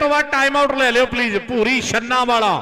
ਤੋਂ ਬਾਅਦ time out ਲੈ ਲਿਓ ਪਲੀਜ਼ ਭੂਰੀ ਛੰਨਾ ਵਾਲਾ।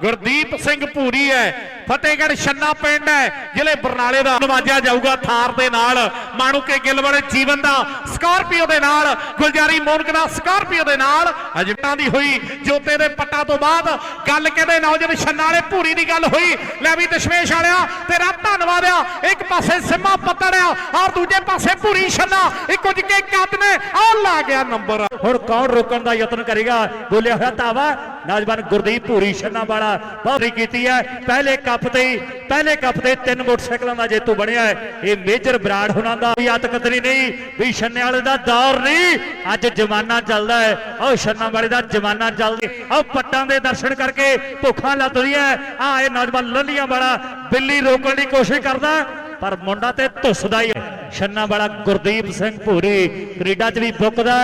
ਗੁਰਦੀਪ ਸਿੰਘ ਭੂਰੀ ਹੈ, ਫਤਿਹਗੜ੍ਹ ਛੰਨਾ ਪਿੰਡ ਹੈ, ਜ਼ਿਲ੍ਹੇ ਬਰਨਾਲੇ ਦਾ। ਨਵਾਜਿਆ ਜਾਊਗਾ ਥਾਰ ਦੇ ਨਾਲ। ਮਾਣੂਕੇ ਗਿੱਲ ਵਾਲੇ ਜੀਵਨ ਦਾ ਸਕਾਰਪੀਓ ਦੇ ਨਾਲ, ਗੁਲਜਾਰੀ ਮੋਨਕ ਦਾ ਸਕਾਰਪੀਓ ਦੇ ਨਾਲ ਅਜਟਾਂ ਦੀ ਹੋਈ, ਜੋਤੇ ਦੇ ਪੱਟਾ ਤੋਂ ਬਾਅਦ ਗੱਲ ਕਹਿੰਦੇ ਨੌਜਵਾਨ ਛੰਨਾ ਵਾਲੇ, ਭੂਰੀ ਦੀ ਗੱਲ ਹੋਈ, ਲੈ ਵੀ ਦਸ਼ਮੇਸ਼ ਵਾਲਿਆ, ਤੇਰਾ ਧੰਨਵਾਦ ਆ, ਇੱਕ ਪਾਸੇ ਸਿੰਮਾ ਪੱਤੜ ਆ, ਔਰ ਦੂਜੇ ਪਾਸੇ ਭੂਰੀ ਛੰਨਾ, ਇੱਕੋ ਜਿਹੇ ਕੱਦ ਨੇ, ਆਹ ਲਾ ਗਿਆ ਨੰਬਰ। ਹੁਣ ਕੌਣ ਰੋਕਣ ਦਾ ਯਤਨ ਕਰੇਗਾ? ਬੋਲਿਆ ਹੋਇਆ ਧਾਵਾ ਨੌਜਵਾਨ ਗੁਰਦੀਪ ਭੂਰੀ ਛੰਨਾ ਵਾਲਾ ਬਹੁਤ ਕੀਤੀ ਹੈ। ਪਹਿਲੇ ਕੱਪ ਤੇ ਹੀ, ਪਹਿਲੇ ਕੱਪ ਤੇ ਤਿੰਨ ਮੋਟਰਸਾਈਕਲਾਂ ਦਾ ਜੇਤੂ ਬਣਿਆ ਹੈ। ਇਹ ਮੇਜਰ ਬਰਾੜ ਹੁਣਾਂ ਦਾ ਵੀ ਆਤਕਤਰੀ ਨਹੀਂ, ਵੀ ਛੰਨੇ ਵਾਲੇ ਦਾ ਦੌਰ ਨਹੀਂ। ਅੱਜ ਜਮਾਨਾ ਚੱਲਦਾ ਹੈ। ਉਹ ਛੰਨਾ ਵਾਲੇ ਦਾ ਜਮਾਨਾ ਚੱਲਦਾ, ਉਹ ਪੱਟਾਂ ਦੇ ਦਰਸ਼ਨ ਕਰਕੇ ਭੁੱਖਾਂ ਲੱਥਦੀਆਂ ਆ ਇਹ ਨੌਜਵਾਨ ਲੱਲੀਆਂ ਵਾਲਾ ਬਿੱਲੀ ਰੋਕਣ ਦੀ ਕੋਸ਼ਿਸ਼ ਕਰਦਾ, ਪਰ ਮੁੰਡਾ ਤੇ ਧੁੱਸਦਾ ਹੀ ਹੈ। ਛੰਨਾ ਵਾਲਾ ਗੁਰਦੀਪ ਸਿੰਘ ਭੂਰੀ ਕੈਨੇਡਾ 'ਚ ਵੀ ਬੁੱਕਦਾ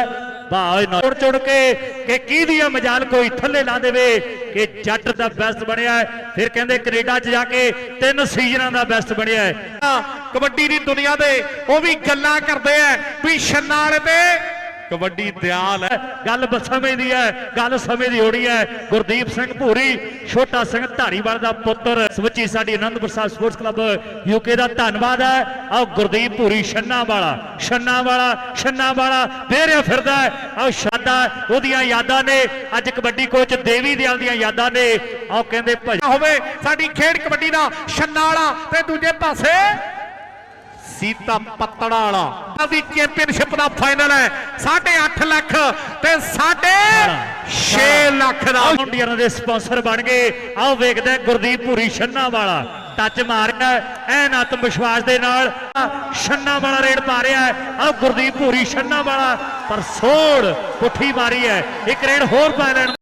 ਭਾਵੇਂ ਨਾ ਚੁੜ ਚੁੜ ਕੇ ਕਿ ਕਿਹਦੀ ਆ ਮਜਾਲ ਕੋਈ ਥੱਲੇ ਲਾ ਦੇਵੇ ਕਿ ਜੱਟ ਦਾ ਬੈਸਟ ਬਣਿਆ ਫਿਰ ਕਹਿੰਦੇ ਕੈਨੇਡਾ 'ਚ ਜਾ ਕੇ ਤਿੰਨ ਸੀਜ਼ਨਾਂ ਦਾ ਬੈਸਟ ਬਣਿਆ ਹੈ। ਕਬੱਡੀ ਦੀ ਦੁਨੀਆ ਦੇ ਉਹ ਵੀ ਗੱਲਾਂ ਕਰਦੇ ਆ ਵੀ ਛੰਨਾ ਤੇ ਕਬੱਡੀ ਦਿਆਲ ਹੈ। ਗੱਲ ਸਮੇਂ ਦੀ ਹੈ, ਗੱਲ ਸਮੇਂ ਦੀ ਹੋਣੀ ਹੈ। ਗੁਰਦੀਪ ਸਿੰਘ ਭੂਰੀ, ਛੋਟਾ ਸਿੰਘ ਧਾਰੀਵਾਲ ਦਾ ਪੁੱਤਰ, ਸਵੱਚੀ ਸਾਡੀ Anandpur Sahib sports club UK ਦਾ ਧੰਨਵਾਦ ਹੈ। ਆਹ ਗੁਰਦੀਪ ਭੂਰੀ ਛੰਨਾ ਵਾਲਾ ਛੰਨਾ ਵਾਲਾ ਛੰਨਾ ਵਾਲਾ ਦੇ ਫਿਰਦਾ ਆਓ ਸ਼ਾਦਾ, ਉਹਦੀਆਂ ਯਾਦਾਂ ਨੇ। ਅੱਜ ਕਬੱਡੀ ਕੋਚ ਦੇਵੀ ਦਿਆਲ ਦੀਆਂ ਯਾਦਾਂ ਨੇ। ਆਓ ਕਹਿੰਦੇ ਭਜ ਹੋਵੇ, ਸਾਡੀ ਖੇਡ ਕਬੱਡੀ ਦਾ ਛੰਨਾ ਵਾਲਾ ਤੇ ਦੂਜੇ ਪਾਸੇ ਸੀਤਾ ਪੱਤੜਾ ਵਾਲਾ ਦੀ ਚੈਂਪੀਅਨਸ਼ਿਪ ਦਾ ਫਾਈਨਲ ਹੈ। 8.5 ਲੱਖ ਤੇ 6 ਲੱਖ ਦਾ ਇੰਡੀਅਨ ਦੇ ਸਪਾਂਸਰ ਬਣ ਗਏ। ਆਓ ਵੇਖਦੇ ਗੁਰਦੀਪ ਭੂਰੀ ਛੰਨਾ ਵਾਲਾ। ਟੱਚ ਮਾਰਿਆ ਐਨ ਆਤਮ ਵਿਸ਼ਵਾਸ ਦੇ ਨਾਲ ਛੰਨਾ ਵਾਲਾ ਰੇਡ ਪਾ ਰਿਹਾ ਆਹ ਗੁਰਦੀਪ ਭੂਰੀ ਛੰਨਾ ਵਾਲਾ। ਪਰ ਸੋੜ ਪੁੱਠੀ ਮਾਰੀ ਹੈ। ਇੱਕ ਰੇਡ ਹੋਰ ਪਾ ਲੈਣ।